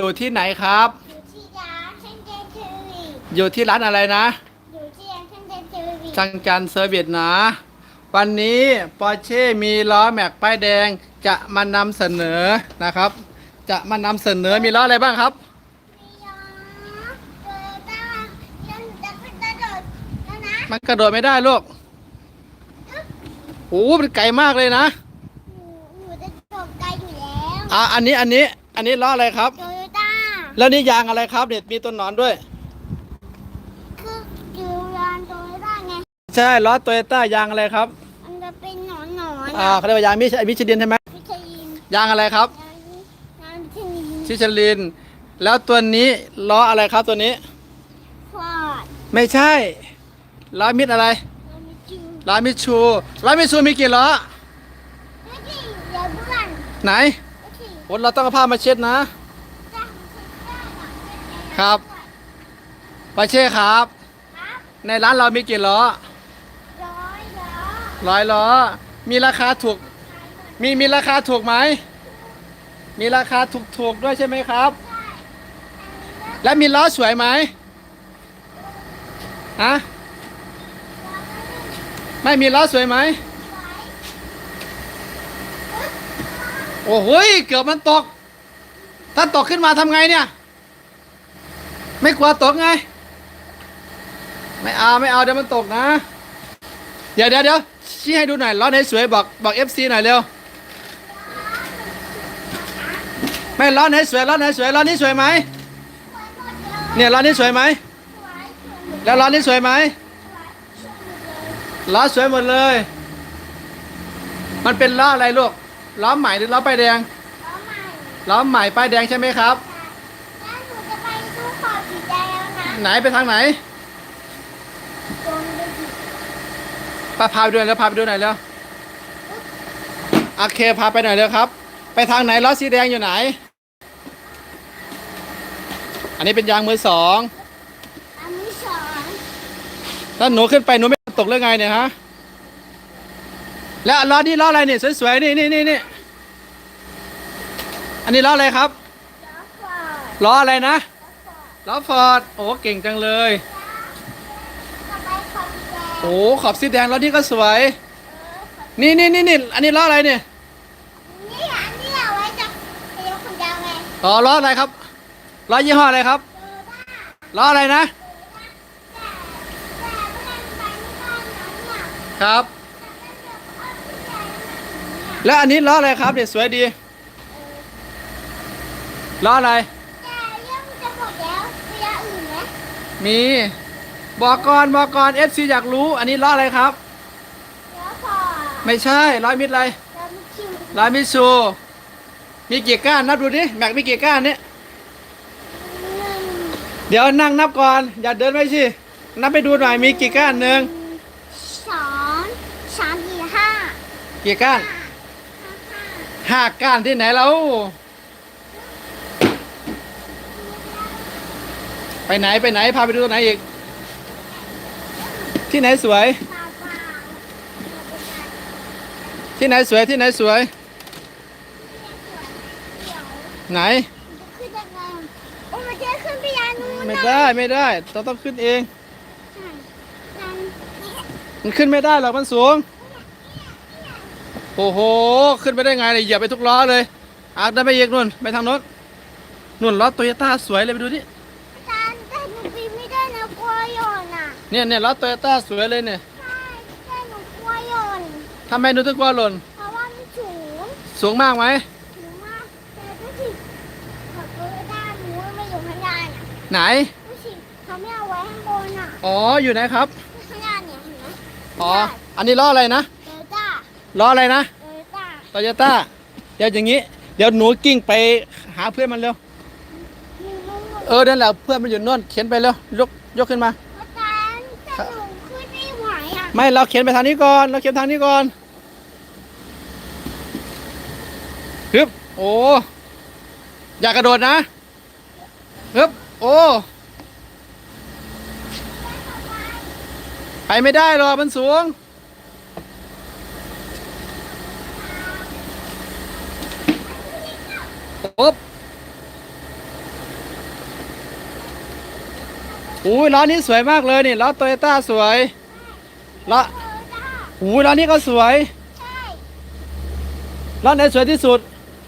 อยู่ที่ไหนครับ อยู่ที่ร้านเซนเจนทีวีอยู่ที่ร้านอะไรนะ อยู่ที่ร้านเซนเจนทีวีจังจันเซอร์วิสนะ วันนี้ปอร์เช่มีล้อแม็กป้ายแดงจะมานำเสนอนะครับ จะมานำเสนอมีล้ออะไรบ้างครับ มีล้อโตโยต้ายังจะขึ้นกระโดดแล้วนะมันกระโดดไม่ได้ลูกโอ้โหมันไกลมากเลยนะหนูหนูจะตกไกลอยู่แล้วอะอันนี้อันนี้อันนี้ล้ออะไรครับโตโยต้า แล้วนี่ยางอะไรครับเนี่ยมีต้นหนอนด้วยคืออยู่ร้านโตโยต้าไง ใช่ล้อโตโยต้ายางอะไรครับมันจะเป็นหนอนหนอนอ่าเขาเรียกว่ายางมิชมิชลินใช่ไหมพิชลินยางอะไรครับร้านร้านพิชลินมิชลิน แล้วตัวนี้ล้ออะไรครับตัวนี้ ฟอร์ดไม่ใช่ล้อมิดอะไรร้านมิจูล้อมิดชูล้อมิดชูมีกี่ล้อไม่ใช่เดี๋ยวเพื่อนไหนไม่ใช่โอ้เราต้องเอาผ้ามาเช็ดนะ จ้าจ้าหลังเป็นไง ครับปาเช่ครับครับ ในร้านเรามีกี่ล้อร้อยล้อร้อยล้อ มีราคาถูก มีมีราคาถูกไหม มีราคาถูกถูกๆด้วยใช่ไหมครับ และมีล้อสวยไหมฮะไม่มีล้อสวยไหม โอ้โหยเกือบมันตก ถ้าตกขึ้นมาทำไงเนี่ย ไม่กลัวตกไง ไม่เอาไม่เอาเดี๋ยวมันตกนะ เดี๋ยวเดี๋ยวเดี๋ยวชี้ให้ดูหน่อยล้อไหนสวยบอกบอกเอฟซีหน่อยเร็ว ไม่ล้อไหนสวยล้อไหนสวยล้อนี้สวยไหมเนี่ยล้อนี้สวยไหม แล้วล้อนี้สวยไหมล้อสวยหมดเลย มันเป็นล้ออะไรลูก ล้อใหม่หรือล้อป้ายแดง ล้อใหม่ ล้อใหม่ป้ายแดงใช่ไหมครับ แล้วหนูจะไปดูขอบสีแดงแล้วนะ ไหนไปทางไหนปพาพาไปดูหน่อยแล้วพาไปดูหน่อยแล้วโอเคพาไปหน่อยเร็วครับ ไปทางไหนล้อสีแดงอยู่ไหน อันนี้เป็นยางมือสองอันนี้สอนแล้วหนูขึ้นไปหนูไม่ตกเรื่องไงเนี่ยฮะแล้วล้อนี่ล้ออะไรเนี่ยสวยๆนี่นี่นี่นี่อันนี้ล้ออะไรครับล้ออะไรนะ ล้อฟอร์ดล้อฟอร์ดโอ้เก่งจังเลยจะไปขอบสีแดงโอ้ขอบสีแดงล้อนี่ก็สวยเออขอบนี่นี่นี่นี่อันนี้ล้ออะไรเนี่ยนี่อันนี้เอาไว้จะไปยกคนเดียวไงอ๋อล้ออะไรครับล้อยี่ห้ออะไรครับเออบ้าล้ออะไรนะแต่แต่เพื่อนไปที่บ้านนั้นเนี่ยครับแต่เพื่อนเดี๋ยวเอาสีแดงมาเนี่ยแล้วอันนี้ล้ออะไรครับเนี่ยสวยดีล้ออะไร แต่เรื่องจะหมดแล้วมีอย่างอื่นไหม มีบอกก่อนบอกก่อนเอฟซีอยากรู้ อันนี้ล้ออะไรครับล้อฟอร์ดไม่ใช่ล้อมิดอะไรล้อมิคิวล้อมิดซูมีกี่ก้านนับดูดิแม็กมีกี่ก้านเนี่ยหนึ่งเดี๋ยวนั่งนับก่อน อย่าเดินไปสิ นับไปดูหน่อยมีกี่ก้านหนึ่งสองสามสี่ห้ากี่ก้านห้าห้าห้าก้านที่ไหนแล้ว ไปไหนไปไหนพาไปดูตรงไหนอีก ที่ไหนสวยปลาปลาที่ไหนสวยที่ไหนสวย ไหนขึ้นยังไงโอ้มันจะขึ้นไปยานนู้นไม่นะได้ไม่ได้เราต้องขึ้นเองใช่นั่นมันขึ้นไม่ได้หรอกมันสูง โอ้โห ขึ้นไปได้ไงเลยเหยียบไปทุกล้อเลยอาได้ไปอีกนู่นไปทางโน้นนู่นล้อโตโยต้าสวยเลยไปดูดิ เนี่ยเนี่ยล้อโตโยต้าสวยเลยเนี่ยใช่แต่หนูกลัวโยนทำไมหนูถึงกลัวหล่น เพราะว่ามันสูงสูงมากไหมสูงมากแต่ก็สิขับรถได้หนูไม่อยู่ข้างล่างอะไหนก็สิเขาไม่เอาไว้ข้างบนอะอ๋ออยู่ไหนครับ ข้างล่างเนี่ยเห็นไหมอ๋อ อันนี้ล้ออะไรนะเดลต้าล้ออะไรนะเดลต้าโตโยต้าเดี๋ยวอย่างนี้ เดี๋ยวหนูกิ้งไปหาเพื่อนมันเร็วหนูงงเออนั่นแหละเพื่อนมันอยู่โน่นเขียนไปเร็วยกยกขึ้นมา อาจารย์แต่หนูขึ้นไม่ไหวอะ ไม่เราเขียนไปทางนี้ก่อน เราเขียนทางนี้ก่อนฮึบโอ้อย่ากระโดดนะฮึบโอ้ไปไม่ได้หรอกมันสูงโอ๊บอุ้ยล้อนี้สวยมากเลยนี่ล้อโตโยต้าสวย ล้อโตต้าอุ้ยล้อนี้ก็สวย ใช่ล้อไหนสวยที่สุด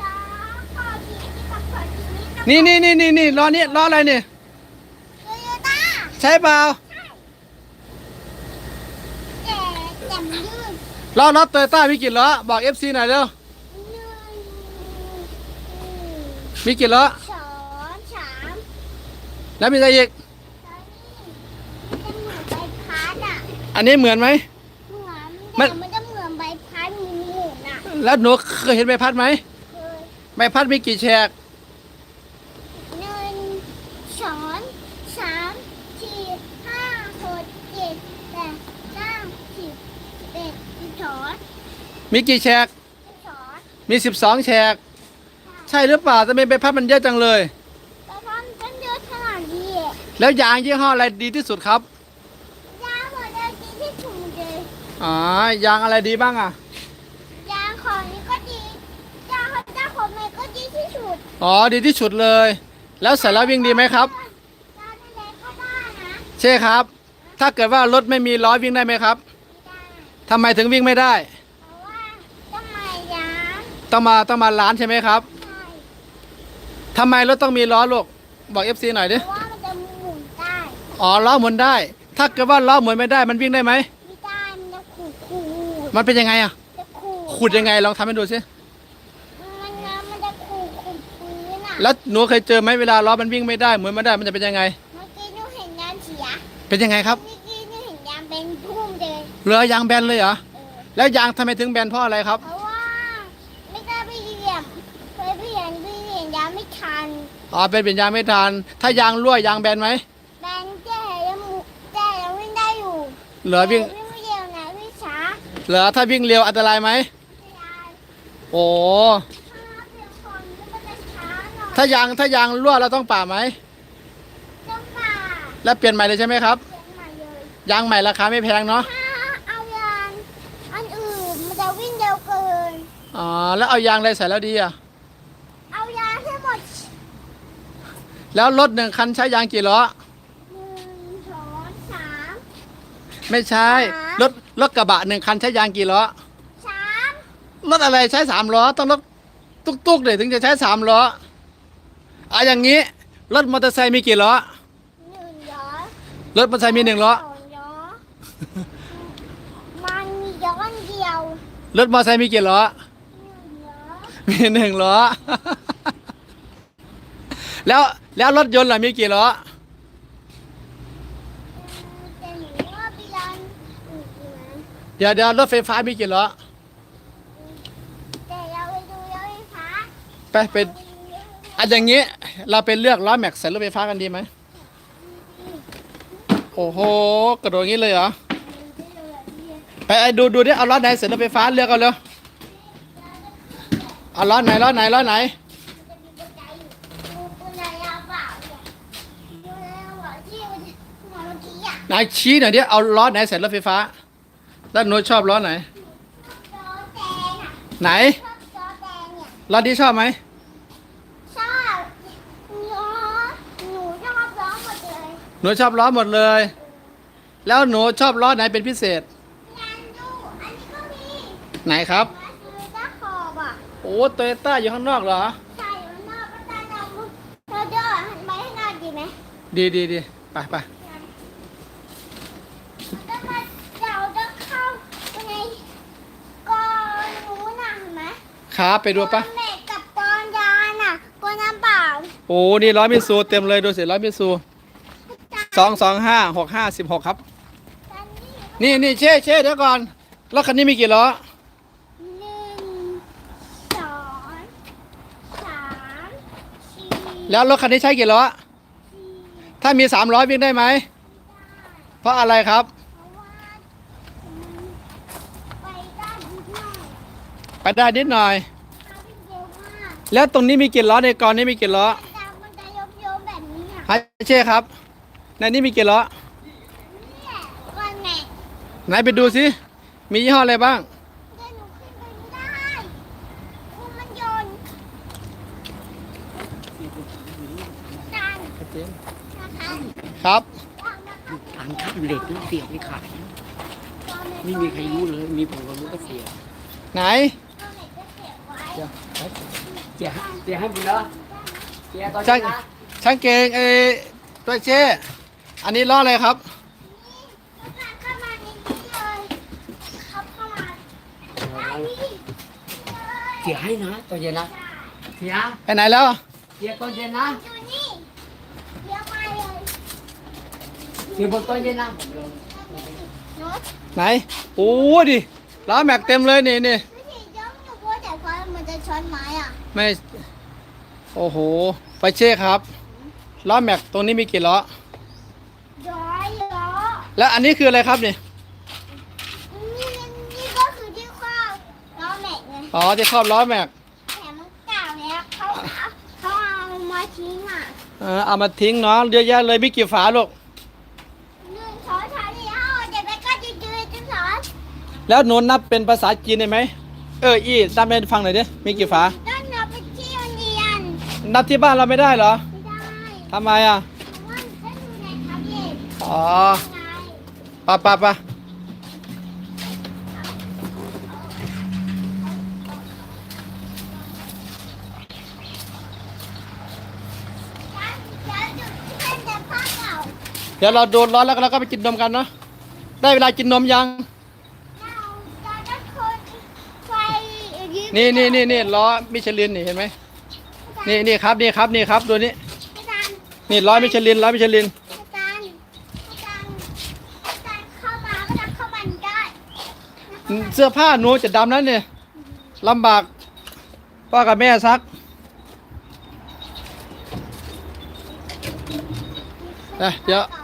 จ้าขอดีที่ขับขอดีนี่นี่นี่นี่นี่นี่ล้อนี้ล้ออะไรนี่ โตโยต้าใช่เปล่าแต่แต่มันยืดล้อล้อโตโยต้ามีกี่ล้อบอก FC หน่อยเร็วหนึ่งมีกี่ล้อสองสามแล้วมีอะไรอีก แล้วนี่มันจะเหมือนใบพัด อะอันนี้เหมือนไหม เหมือนมันแต่มันจะเหมือนใบพัดหมุนๆอะแล้วหนูเคยเห็นใบพัดไหมเคยใบพัดมีกี่แฉกหนึ่งสองสามสี่ห้าหกเจ็ดแปดเก้าสิบสิบเอ็ดสิบสองมีกี่แฉกสิบสองมี12แฉกใช่หรือเปล่าทำไมใบพัดมันเยอะจังเลย แต่ทำต้นเยอะขนาดนี้แล้วยางยี่ห้ออะไรดีที่สุดครับ ยางหมดเลยดีที่สุดเลย อ๋อยางอะไรดีบ้างอะ ยางของนี้ก็ดียางของเจ้าของเมย์ก็ดีที่สุดอ๋อดีที่สุดเลย แล้วใส่แล้ววิ่งดีไหมครับ ยางทะเลก็ได้นะใช่ครับ ถ้าเกิดว่ารถไม่มีล้อวิ่งได้ไหมครับไม่ได้ ทำไมถึงวิ่งไม่ได้ เพราะว่าต้องมายางต้องมาต้องมาร้านใช่ไหมครับใช่ทำไมรถต้องมีล้อลูกบอก FC หน่อยเพดิราะว่ามันจะหมุนได้อ๋อล้อหมุนได้ ถ้าเกิดว่าล้อหมุนไม่ได้มันวิ่งได้ไหม ไม่ได้มันจะขูดขูด มันเป็นยังไงอะ จะขูดขุดยังไงลองทำให้ดูสิ มันนะมันจะขูดขูดพื้นอะแล้วหนูเคยเจอไหมเวลาล้อมันวิ่งไม่ได้หมุนไม่ได้มันจะเป็นยังไง เมื่อกี้หนูเห็นยางเสียเป็นยังไงครับเมื่อกี้หนูเห็นยางเป็นพุ่มเลยเรือยางแบนเลยเหรอ เออแล้วยางทำไมถึงแบนเพราะอะไรครับ เพราะว่าไม่ได้ไปเหยียบเคยไปเหยียบไปเหยียบยางไม่ทันอ๋อ เป็นเป็นยางไม่ทัน ถ้ายางรั่วยางแบนไหมแบนแก่ยังหมุแก่ยังวิ่งได้อยู่เหลือวิ่ง แต่ เหลือถ้าวิ่งเร็วอันตรายไหมไม่ได้โอ้ถ้าเพียงคนก็จะช้าหน่อยถ้ายางถ้ายางรั่วเราต้องป่าไหมจังหวะแล้วเปลี่ยนใหม่เลยใช่ไหมครับเสียงใหม่เลยยางใหม่ราคาไม่แพงเนาะถ้าเอายางอันอื่นมันจะวิ่งเร็วเกินอ๋อแล้วเอายางอะไรใส่แล้วดีอะเอายางให้หมดแล้วรถหนึ่งคันใช้ยางกี่ล้อหนึ่งสองสามไม่ใช่ฮะ รถรถกระบะหนึ่งคันใช้ยางกี่ล้อสามรถอะไรใช้สามล้อต้องรถตุ๊กๆเลยถึงจะใช้สามล้อเอาอย่างนี้รถมอเตอร์ไซค์มีกี่ล้อหนึ่งล้อรถมอเตอร์ไซค์มีหนึ่งล้อสองล้อ มันมีย้อนเดียวรถมอเตอร์ไซค์มีกี่ล้อหนึ่งล้อมีหนึ่งล้อ แล้วแล้วรถยนต์ล่ะมีกี่ล้อ แต่หนูว่าไปร้านอื่นนะ เดี๋ยวเดี๋ยวรถไฟฟ้ามีกี่ล้อแต่เราไปดูรถไฟฟ้าไปเป็นอันอย่างนี้ เราไปเลือกล้อแม็กซ์ใส่รถไฟฟ้ากันดีไหมโอ้โหกระโดดอย่างนี้เลยเหรอไปไอ้ดูดูดิเอาล้อไหนใส่รถไฟฟ้าเลือกเอาเลยเอาล้อไหนล้อไหนล้อไหนจะมีบันไดอยู่ดูบันไดยาวเปล่าเนี่ยดูแล้วอะที่มันหัวเมื่อกี้อะไหนชี้หน่อยดิเอาล้อไหนใส่รถไฟฟ้า แล้วหนูชอบล้อไหนจอแดงอะไหน ชอบจอแดงเนี่ยล้อที่ชอบไหม ชอบล้อหนูชอบล้อหมดเลยหนูชอบล้อหมดเลย แล้วหนูชอบล้อไหนเป็นพิเศษยันดูอันนี้ก็มีไหนครับ มาซื้อด้าขอบอะโอ้โตโยต้าอยู่ข้างนอกเหรอ ใส่ไว้นอกก็ได้เราเราเดินหันไปให้หน้าดีไหมดีดีดีไปไป แล้วมาเราจะเข้าไปในกองนู้นน่ะเห็นไหม ครับไปดูปะกองเหล็กกับกองยานอะกองน้ำเปล่าโอ้ นี่ร้อยมิซูเต็มเลยดูสิร้อยมิซูสองสองห้าหกห้าสิบหกครับ ตอนนี้นี่นี่เช่เช่เดี๋ยวก่อน รถคันนี้มีกี่ล้อ หนึ่งสองสามสี่แล้วรถคันนี้ใช้กี่ล้อสี่ถ้ามีสามล้อวิ่งได้ไหม เพราะอะไรครับ เพราะว่าไปได้นิดหน่อยไปได้นิดหน่อย เอาไปเยอะมาก แล้วตรงนี้มีกี่ล้อในกรนี้มีกี่ล้อแต่มันจะยกโยมแบบนี้อะฮะเช่ครับ ในนี้มีกี่ล้อเนี่ยก้อนแม่ไหนไปดูสิมียี่ห้ออะไรบ้าง เดี๋ยวหนูขึ้นไปไม่ได้คุณมันโยนดันนะคะครับว่าต่างชาติเหล็กนั่นเสียบไม่ขายนะไม่มีใครรู้เลย มีผมก็รู้ก็เสียบไหนเดี๋ยวเสียเสียให้หมดแล้วเสียตอนช่างนี้นะช่างเกงเออตัวเช่อันนี้ล้ออะไรครับ เข้ามาในนี้เลยเขาเข้ามาอันนี้เลยเสียให้นะตอนเย็นนะเสียไปไหนแล้ว เสียตอนเย็นนะอยู่นี่เดี๋ยวมาเลยเสียบนตอนเย็นนะโน้ตไหน โอ้ดิล้อแม็กเต็มเลยนี่นี่ ไม้อะไม่ โอ้โห ไปเช่ครับ ล้อแม็กตรงนี้มีกี่ล้อ ย้อยล้อแล้วอันนี้คืออะไรครับนี่ นี่นี่ก็คือที่ครอบล้อแม็กไงอ๋อที่ครอบล้อแม็กแต่มันเก่าแล้วเขาเอาเขาเอามาทิ้งอะเออเอามาทิ้งเนาะเยอะแยะเลยมีกี่ฝาลูก หนึ่งสองสามสี่ห้าหกเจ็ดแปดเก้าสิบสิบเอ็ดสิบสองแล้วหนูนับเป็นภาษาจีนได้ไหม เออ อีนับเป็นฟังหน่อยดิ มีกี่ฝาต้นนับไปที่โรงเรีย นนับที่บ้านเราไม่ได้เหรอไม่ได้ทำไมอะเพราะว่าฉันอยู่ในแท็บเล็ตอ๋อไงปะปะปะฉันฉันอยู่ที่เป็นแต่ผ้าเก่าเดี๋ยวเราโดนร้อนแล้วเราก็ไปกินนมกันเนาะได้เวลากินนมยัง เราเราจะคนไฟยืมนี่นี่นี่นี่ล้อมิชลินนี่เห็นไหม นี่นี่ครับนี่ครับนี่ครับดูนี่อาจารย์นี่ล้อมิชลินล้อมิชลิน อาจารย์อาจารย์อาจารย์เข้ามาก็จะเข้ามาได้เสื้อผ้าหนูจะดำนั้นเนี่ยลำบากพ่อกับแม่ซักเอ้ยเดี๋ยว ต่อ